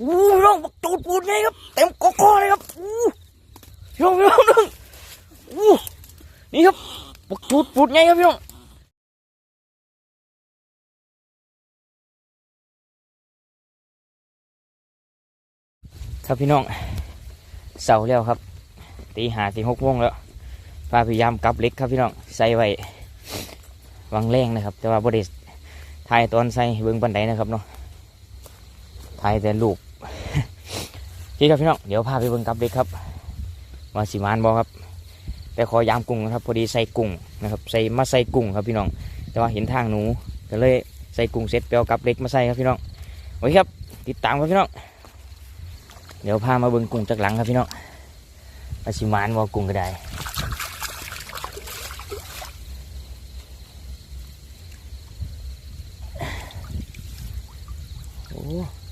อู้พี่น้องบักตูดปูดไงครับเต็มกอกอเลยครับอู้พี่น้องพี่น้องน้องอู้นี่ครับบักตูดปูดไงครับพี่น้องครับพี่น้องเสาแล้วครับตีหาตีหกโมงแล้วพาพยายามกลับเล็กครับพี่น้องใส่ไว้วางแรงนะครับ แต่ว่าบริษถ่ายตอนใส่เบิ้งบันไดนะครับเนาะ ถ่ายแต่ลูกพี่ครับพี่น้องเดี๋ยวพาไปเบิ้งกับเล็กครับว่าสิมานบอครับ แต่ขอยามกุ้งนะครับ พอดีใส่กุ้งนะครับ ใส่มาใส่กุ้งครับพี่น้อง แต่ว่าเห็นทางหนูก็เลยใส่กุ้งเสร็จไปเอากลับเล็กมาใส่ครับพี่น้องโอเคครับ ติดตามครับพี่น้องเดี๋ยวพามาเบิ้งกุ้งจากหลังครับพี่น้องอาชิมานวอกุ้งก็ได้โอ้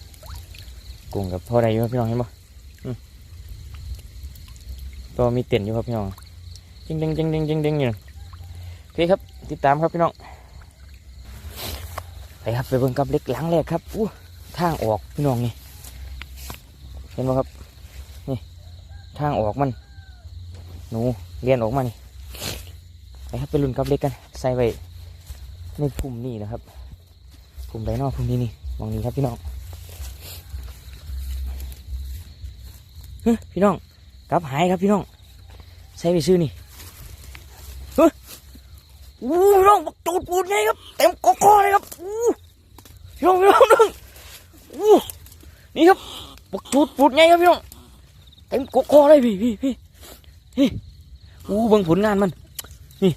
กุ้งกับพ่อใดอยู่ครับพี่น้องเห็นปะอืมตัวมีเต็นอยู่ครับพี่น้องจริงจริงจริงจริงจริงจริงอยู่โอเคครับติดตามครับพี่น้องไปครับไปเบิ่งกับเล็กหลังแรกครับอู้ทางออกพี่น้องนี่เห็นไหมครับนี่ทางออกมันหนูเรียนออกมานี่ไปครับไปรุ่นกับเล็กกันใส่ไว้ในพุ่มนี่นะครับพุ่มไดนอกพุ่มนี้นี่มองนี้ครับพี่น้องเฮ้ย พี่น้องกลับหายครับพี่น้องใส่ไปซื้อนี่เฮ้ยอู้พี่น้องบักตูดปูดไงครับเต็มกอกอเลยครับอู้พี่น้องพี่น้องน้องอู้นี่ครับบักตูดปูดไงครับพี่น้องเต็มกอกอเลยพี่พี่พี่อู้เบิ่งผลงานมัน นี่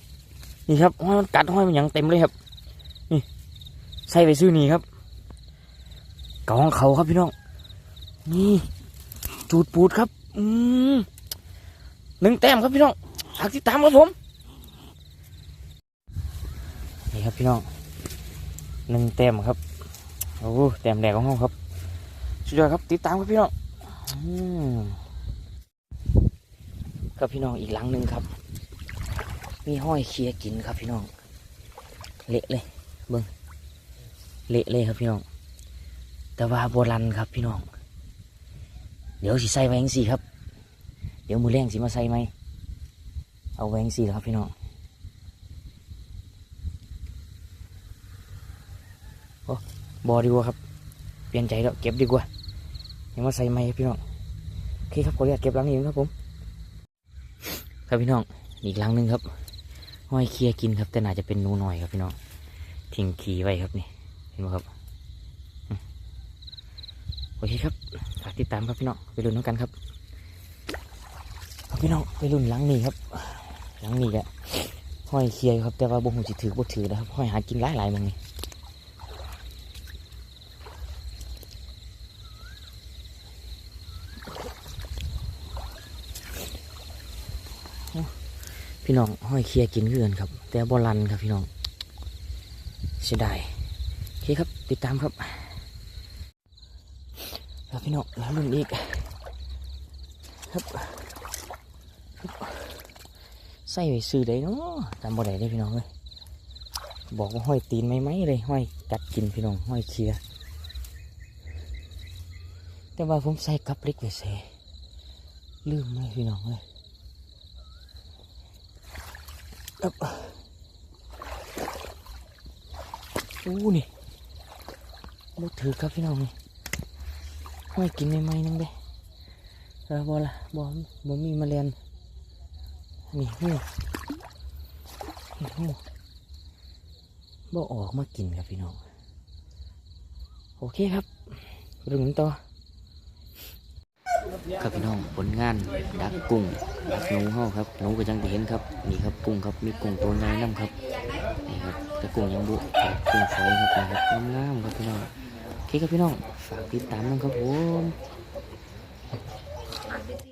นี่ครับห้อยมันกัดห้อยมันยังเต็มเลยครับ นี่ใส่ไปซื้อนี่ครับกองเขาครับพี่น้อง นี่ จูดปูดครับ อืมหนึ่งแต้มครับพี่น้องฝากติดตามครับผม นี่ครับพี่น้องหนึ่งแต้มครับ โอ้แต้มแดกของเขาครับสุดยอดครับ ติดตามครับพี่น้องครับพี่น้องอีกหลังหนึ่งครับ มีห้อยเคียกินครับพี่น้อง เละเลยเบิ้งเละเลยครับพี่น้อง แต่ว่าโบราณครับพี่น้อง เดี๋ยวสิใส่แวงสีครับ เดี๋ยวมือแรงสิมาใส่ไหมเอาแวจั่งสีครับพี่น้องโอ้บอดีกว่าครับ เปลี่ยนใจแล้วเก็บดีกว่ายังมาใส่ไหมพี่น้องโอเคครับขออนุญาตเก็บหลังนี้ครับผมครับพี่น้องอีกหลังหนึ่งครับห้อยเคียกินครับ แต่น่าจะเป็นนูหน่อยครับพี่น้องทิ้งขี่ไว้ครับนี่เห็นไหมครับโอเคครับ ฝากติดตามครับพี่น้องไปลุ้นน้ำกันครับพี่น้องไปลุ้นหลังนี้ครับหลังนี้แหละห้อยเคลียครับ แต่ว่าบ่หูจิถือบ่ถือนะครับห้อยหากินหลายหลายมึงนี่พี่น้องห้อยเคลียกินเพื่อนครับ แต่บ่รันครับพี่น้องเสียดายโอเคครับ ติดตามครับ ครับพี่น้องแล้วรุ่นอีกครับใส่ไปซื้อได้เนาะจำบ่ได้เลยพี่น้องเลยบอกว่าห้อยตีนไม่ไหมเลยห้อยกัดกินพี่น้องห้อยเคียแต่ว่าผมใส่กับเล็กไปเสลืมเลยพี่น้องเลยครับอู้นี่ลูกถือครับพี่น้องนี่ ห้อยกินใหม่ๆนึงเด้เออบอละบอบ่มีแมลงนี่หูนี่หูบ่ออกมากินครับพี่น้อง โอเคครับรื่งต่อครับพี่น้องผลงานดักกุ้งดักหนูเฮาครับหนูก็จังเห็นครับนี่ครับกุ้งครับมีกุ้งตัวใหญ่น้ำครับนี่ครับแต่กุ้งยังบุกุ้งฝอยครับนี่ครับงามๆครับพี่น้อง โอเคครับพี่น้อง ฝากติดตามนะครับผม